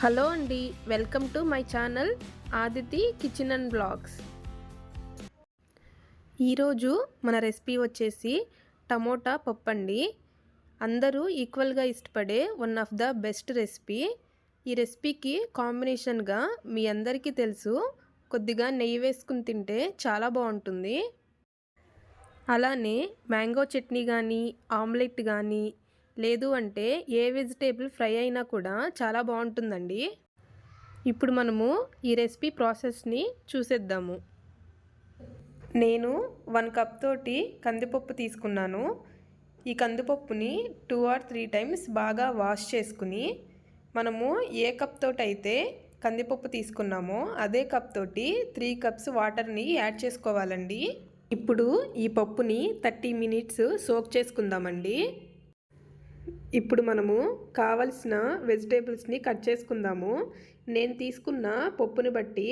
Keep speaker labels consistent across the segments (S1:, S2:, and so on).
S1: Hello అండి welcome to my channel Aditi kitchen and blogs. ఈరోజు మన రెసిపీ వచ్చేసి టమోటా పప్పు అండి అందరూ ఈక్వల్గా ఇష్టపడే one of the best recipe. ఈ రెసిపీకి కాంబినేషన్గా మీ అందరికీ తెలుసు కొద్దిగా నెయ్యి వేసుకుని తింటే చాలా బాగుంటుంది. అలానే మ్యాంగో చట్నీ కానీ ఆమ్లెట్ కానీ లేదు అంటే ఏ వెజిటేబుల్ ఫ్రై అయినా కూడా చాలా బాగుంటుందండి. ఇప్పుడు మనము ఈ రెసిపీ ప్రాసెస్ని చూసేద్దాము. నేను వన్ కప్ తోటి కందిపప్పు తీసుకున్నాను. ఈ కందిపప్పుని టూ ఆర్ త్రీ టైమ్స్ బాగా వాష్ చేసుకుని మనము ఏ కప్ తోటి అయితే కందిపప్పు తీసుకున్నామో అదే కప్ తోటి త్రీ కప్స్ వాటర్ని యాడ్ చేసుకోవాలండి. ఇప్పుడు ఈ పప్పుని థర్టీ మినిట్స్ సోక్ చేసుకుందామండి. ఇప్పుడు మనము కావలసిన వెజిటేబుల్స్ని కట్ చేసుకుందాము. నేను తీసుకున్న పప్పుని బట్టి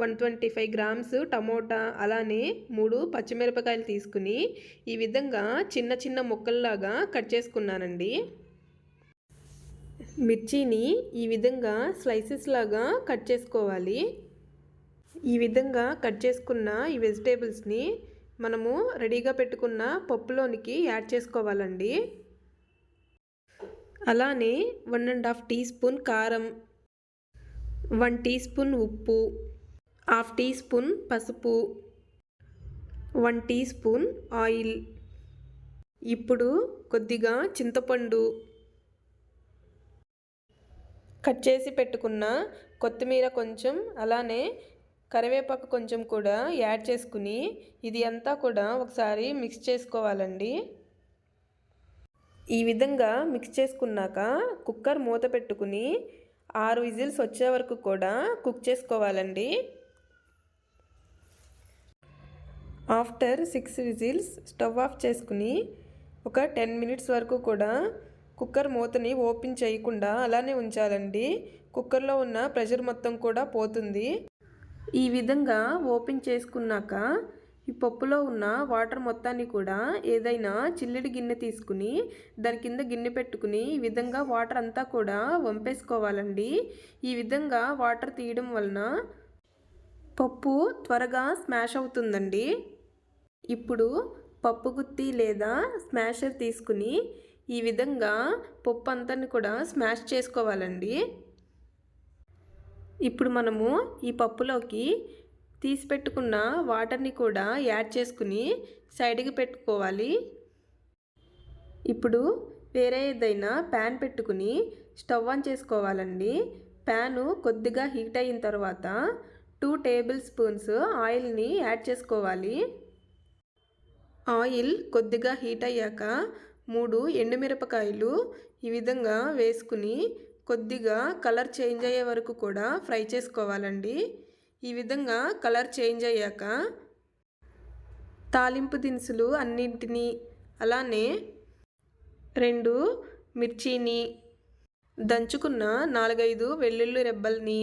S1: one twenty five grams tomato అలానే మూడు పచ్చిమిరపకాయలు తీసుకుని ఈ విధంగా చిన్న చిన్న ముక్కల్లాగా కట్ చేసుకున్నానండి. మిర్చిని ఈ విధంగా స్లైసెస్ లాగా కట్ చేసుకోవాలి. ఈ విధంగా కట్ చేసుకున్న ఈ వెజిటేబుల్స్ని మనము రెడీగా పెట్టుకున్న పప్పులోనికి యాడ్ చేసుకోవాలండి. అలానే one and half teaspoon కారం వన్ టీ స్పూన్ ఉప్పు హాఫ్ టీ స్పూన్ పసుపు వన్ టీ స్పూన్ ఆయిల్. ఇప్పుడు కొద్దిగా చింతపండు కట్ చేసి పెట్టుకున్న కొత్తిమీర కొంచెం అలానే కరివేపాకు కొంచెం కూడా యాడ్ చేసుకుని ఇది అంతా కూడా ఒకసారి మిక్స్ చేసుకోవాలండి. ఈ విధంగా మిక్స్ చేసుకున్నాక కుక్కర్ మూత పెట్టుకుని ఆరు విజిల్స్ వచ్చే వరకు కూడా కుక్ చేసుకోవాలండి. After six whistles stove off చేసుకుని ఒక టెన్ మినిట్స్ వరకు కూడా కుక్కర్ మూతని ఓపెన్ చేయకుండా అలానే ఉంచాలండి. కుక్కర్లో ఉన్న ప్రెషర్ మొత్తం కూడా పోతుంది. ఈ విధంగా ఓపెన్ చేసుకున్నాక ఈ పప్పులో ఉన్న వాటర్ మొత్తాన్ని కూడా ఏదైనా చిల్లిడి గిన్నె తీసుకుని దాని కింద గిన్నె పెట్టుకుని ఈ విధంగా వాటర్ అంతా కూడా వంపేసుకోవాలండి. ఈ విధంగా వాటర్ తీయడం వలన పప్పు త్వరగా స్మాష్ అవుతుందండి. ఇప్పుడు పప్పు గుత్తి లేదా స్మాషర్ తీసుకుని ఈ విధంగా పప్పు అంతాన్ని కూడా స్మాష్ చేసుకోవాలండి. ఇప్పుడు మనము ఈ పప్పులోకి తీసి పెట్టుకున్న వాటర్ని కూడా యాడ్ చేసుకుని సైడ్కి పెట్టుకోవాలి. ఇప్పుడు వేరే ఏదైనా ప్యాన్ పెట్టుకుని స్టవ్ ఆన్ చేసుకోవాలండి. ప్యాను కొద్దిగా హీట్ అయిన తర్వాత టూ టేబుల్ స్పూన్స్ ఆయిల్ని యాడ్ చేసుకోవాలి. ఆయిల్ కొద్దిగా హీట్ అయ్యాక మూడు ఎండుమిరపకాయలు ఈ విధంగా వేసుకుని కొద్దిగా కలర్ చేంజ్ అయ్యే వరకు కూడా ఫ్రై చేసుకోవాలండి. ఈ విధంగా కలర్ చేంజ్ అయ్యాక తాలింపు దినుసులు అన్నింటినీ అలానే రెండు మిర్చిని దంచుకున్న నాలుగైదు వెల్లుల్లి రెబ్బల్ని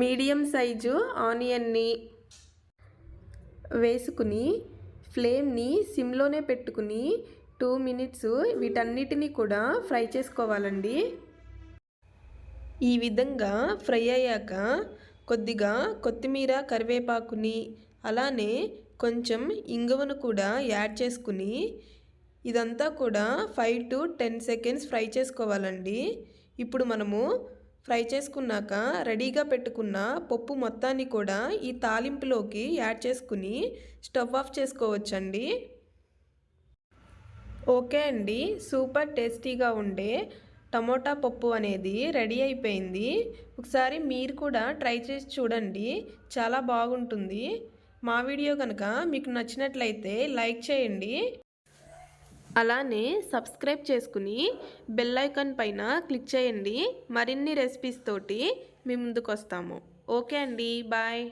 S1: మీడియం సైజు ఆనియన్ని వేసుకుని ఫ్లేమ్ని సిమ్లోనే పెట్టుకుని టూ మినిట్స్ వీటన్నిటినీ కూడా ఫ్రై చేసుకోవాలండి. ఈ విధంగా ఫ్రై అయ్యాక కొద్దిగా కొత్తిమీర కరివేపాకుని అలానే కొంచెం ఇంగువను కూడా యాడ్ చేసుకుని ఇదంతా కూడా five to ten seconds fry చేసుకోవాలండి. ఇప్పుడు మనము ఫ్రై చేసుకున్నాక రెడీగా పెట్టుకున్న పప్పు మొత్తాన్ని కూడా ఈ తాలింపులోకి యాడ్ చేసుకుని స్టవ్ ఆఫ్ చేసుకోవచ్చండి. ఓకే అండి. సూపర్ టేస్టీగా ఉండే టమోటా పప్పు అనేది రెడీ అయిపోయింది. ఒకసారి మీరు కూడా ట్రై చేసి చూడండి. చాలా బాగుంటుంది. మా వీడియో కనుక మీకు నచ్చినట్లయితే లైక్ చేయండి. అలానే సబ్స్క్రైబ్ చేసుకుని బెల్ ఐకాన్ పైన క్లిక్ చేయండి. మరిన్ని రెసిపీస్ తోటి మీ ముందుకు వస్తాము ఓకే అండి. బాయ్.